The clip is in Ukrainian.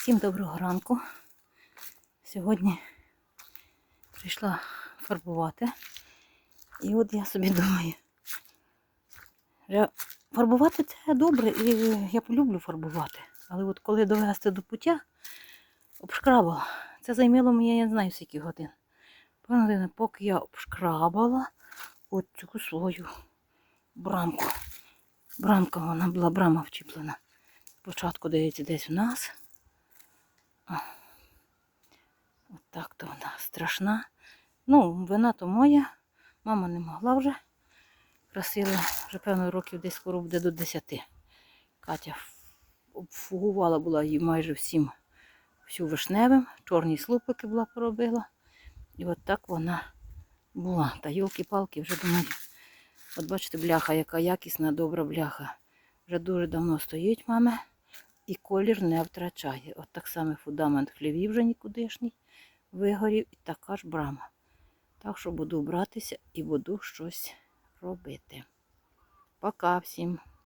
Всім доброго ранку. Сьогодні прийшла фарбувати. І от я собі думаю, фарбувати це добре, і я полюблю фарбувати. Але от коли довести до пуття, обшкрабала. Це займало мені, я не знаю, скільки годин. Певно, поки я обшкрабала от цю свою брамку. Брамка вона була брама вчіплена. Спочатку дивіться десь в нас. От так то вона страшна. Ну, вина то моя. Мама не могла вже. Красила вже, певно, років десь скоро буде до 10. Катя обфугувала була її майже всім всю вишневим. Чорні слупики була поробила. І от так вона була. Та йолки-палки вже думаю. От бачите, бляха, яка якісна, добра бляха. Вже дуже давно стоїть мами і колір не втрачає. От так само фундамент хлівів вже нікудишній вигорів і така ж брама. Так що буду братися і буду щось робити. Пока всім.